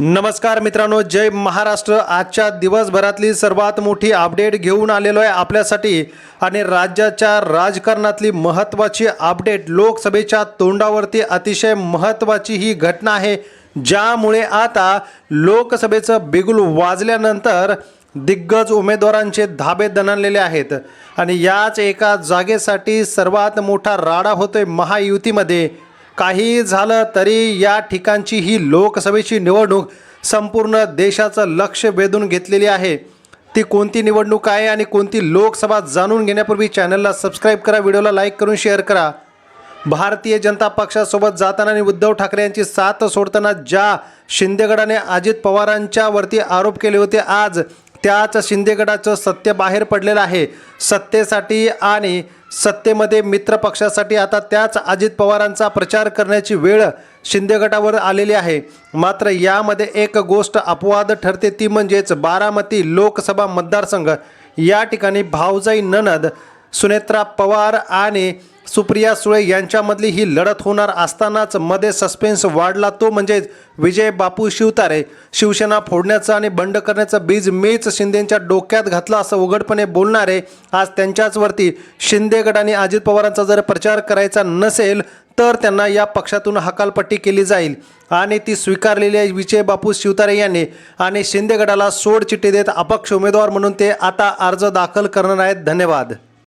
नमस्कार मित्रांनो जय महाराष्ट्र. आजच्या दिवसभरातली सर्वात मोठी अपडेट घेऊन आलेलो आहे आपल्यासाठी आणि राज्याच्या राजकारणातली महत्त्वाची अपडेट लोकसभेच्या तोंडावरती अतिशय महत्त्वाची ही घटना आहे ज्यामुळे आता लोकसभेचं बिगुल वाजल्यानंतर दिग्गज उमेदवारांचे धाबे दणाणलेले आहेत. आणि याच एका जागेसाठी सर्वात मोठा राडा होतोय महायुतीमध्ये काही झालं तरी या ठिकाणची ही लोकसभेची निवडणूक संपूर्ण देशाचं लक्ष वेधून घेतलेली आहे. ती कोणती निवडणूक आहे आणि कोणती लोकसभा जाणून घेण्यापूर्वी चॅनलला सबस्क्राईब करा व्हिडिओला लाईक करून शेअर करा. भारतीय जनता पक्षासोबत जाताना आणि उद्धव ठाकरे यांची साथ सोडताना ज्या शिंदेगडाने अजित पवारांच्यावरती आरोप केले होते आज त्याच शिंदेगडाचं सत्य बाहेर पडलेलं आहे. सत्तेसाठी आणि सत्तेमध्ये मित्र पक्षासाठी आता त्याच अजित पवारांचा प्रचार करण्याची वेळ शिंदेगटावर आलेली आहे. मात्र यामध्ये एक गोष्ट अपवाद ठरते ती म्हणजेच बारामती लोकसभा मतदारसंघ. या ठिकाणी भावजाई ननद सुनेत्रा पवार आणि सुप्रिया सुळे यांच्यामधली ही लढत होणार असतानाच मध्ये सस्पेन्स वाढला. तो म्हणजेच विजय बापू शिवतारे. शिवसेना फोडण्याचं आणि बंड करण्याचं बीज मीच शिंदेंच्या डोक्यात घातलं असं उघडपणे बोलणारे. आज त्यांच्याचवरती शिंदे आणि अजित पवारांचा जर प्रचार करायचा नसेल तर त्यांना या पक्षातून हकालपट्टी केली जाईल. आणि ती स्वीकारलेली आहे विजय बापू शिवतारे यांनी. आणि शिंदे गटाला सोड चिठ्ठी देत अपक्ष उमेदवार म्हणून ते आता अर्ज दाखल करणार आहेत. धन्यवाद.